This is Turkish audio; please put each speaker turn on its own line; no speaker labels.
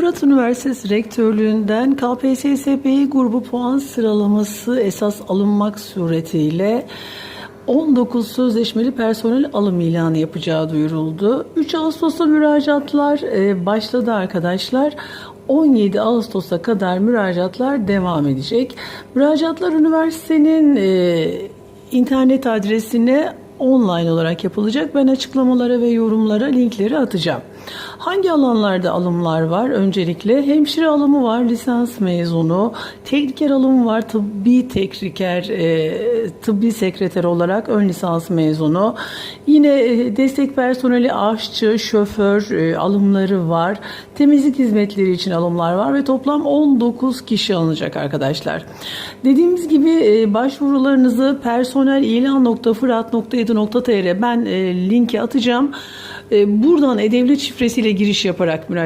Fırat Üniversitesi Rektörlüğü'nden KPSS-B grubu puan sıralaması esas alınmak suretiyle 19 sözleşmeli personel alım ilanı yapacağı duyuruldu. 3 Ağustos'ta müracaatlar e, başladı arkadaşlar. 17 Ağustos'a kadar müracaatlar devam edecek. Müracaatlar üniversitenin e, internet adresine online olarak yapılacak. Ben açıklamalara ve yorumlara linkleri atacağım. Hangi alanlarda alımlar var? Öncelikle hemşire alımı var, lisans mezunu, tekniker alımı var, tıbbi tekniker, e, tıbbi sekreter olarak ön lisans mezunu. Yine e, destek personeli, aşçı, şoför e, alımları var. Temizlik hizmetleri için alımlar var ve toplam 19 kişi alınacak arkadaşlar. Dediğimiz gibi e, başvurularınızı personelilan.fırat.edu.tr ben e, linki atacağım. E, buradan e-devlet şifresiyle giriş yaparak müracaat